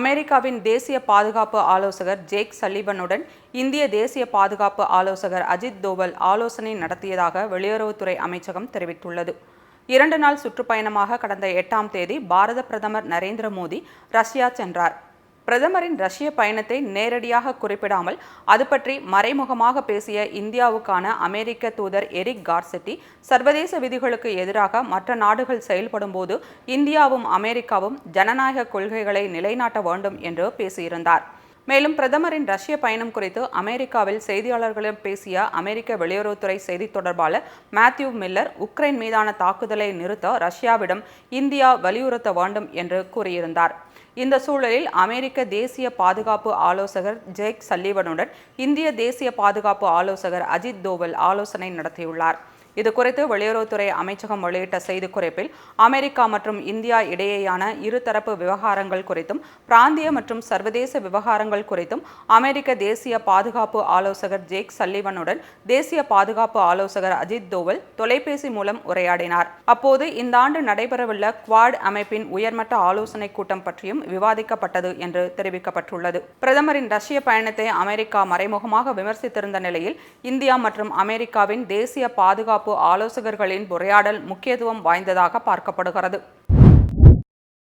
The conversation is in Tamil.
அமெரிக்காவின் தேசிய பாதுகாப்பு ஆலோசகர் ஜேக் சல்லிபனுடன் இந்திய தேசிய பாதுகாப்பு ஆலோசகர் அஜித் தோவல் ஆலோசனை நடத்தியதாக வெளியுறவுத்துறை அமைச்சகம் தெரிவித்துள்ளது. இரண்டு நாள் சுற்றுப்பயணமாக கடந்த எட்டாம் தேதி பாரத பிரதமர் நரேந்திர மோடி ரஷ்யா சென்றார். பிரதமரின் ரஷ்ய பயணத்தை நேரடியாக குறிப்பிடாமல் அது பற்றி மறைமுகமாக பேசிய இந்தியாவுக்கான அமெரிக்க தூதர் எரிக் கார்செட்டி சர்வதேச விதிகளுக்கு எதிராக மற்ற நாடுகள் செயல்படும்போது இந்தியாவும் அமெரிக்காவும் ஜனநாயக கொள்கைகளை நிலைநாட்ட வேண்டும் என்று பேசியிருந்தார். மேலும் பிரதமரின் ரஷ்ய பயணம் குறித்து அமெரிக்காவில் செய்தியாளர்களிடம் பேசிய அமெரிக்க வெளியுறவுத்துறை செய்தித் தொடர்பாளர் மேத்யூ மில்லர் உக்ரைன் மீதான தாக்குதலை நிறுத்த ரஷ்யாவிடம் இந்தியா வலியுறுத்த வேண்டும் என்று கூறியிருந்தார். இந்த சூழலில் அமெரிக்க தேசிய பாதுகாப்பு ஆலோசகர் ஜேக் சல்லிவனுடன் இந்திய தேசிய பாதுகாப்பு ஆலோசகர் அஜித் தோவல் ஆலோசனை நடத்தியுள்ளார். இது குறித்து வெளியுறவுத்துறை அமைச்சகம் வெளியிட்ட செய்திக்குறிப்பில் அமெரிக்கா மற்றும் இந்தியா இடையேயான இருதரப்பு விவகாரங்கள் குறித்தும் பிராந்திய மற்றும் சர்வதேச விவகாரங்கள் குறித்தும் அமெரிக்க தேசிய பாதுகாப்பு ஆலோசகர் ஜேக் சல்லிவனுடன் தேசிய பாதுகாப்பு ஆலோசகர் அஜித் தோவல் தொலைபேசி மூலம் உரையாடினார். அப்போது இந்த ஆண்டு நடைபெறவுள்ள குவாட் அமைப்பின் உயர்மட்ட ஆலோசனை கூட்டம் பற்றியும் விவாதிக்கப்பட்டது என்று தெரிவிக்கப்பட்டுள்ளது. பிரதமரின் ரஷ்ய பயணத்தை அமெரிக்கா மறைமுகமாக விமர்சித்திருந்த நிலையில் இந்தியா மற்றும் அமெரிக்காவின் தேசிய பாதுகாப்பு பாதுகாப்பு ஆலோசகர்களின் உரையாடல் முக்கியத்துவம் வாய்ந்ததாக பார்க்கப்படுகிறது.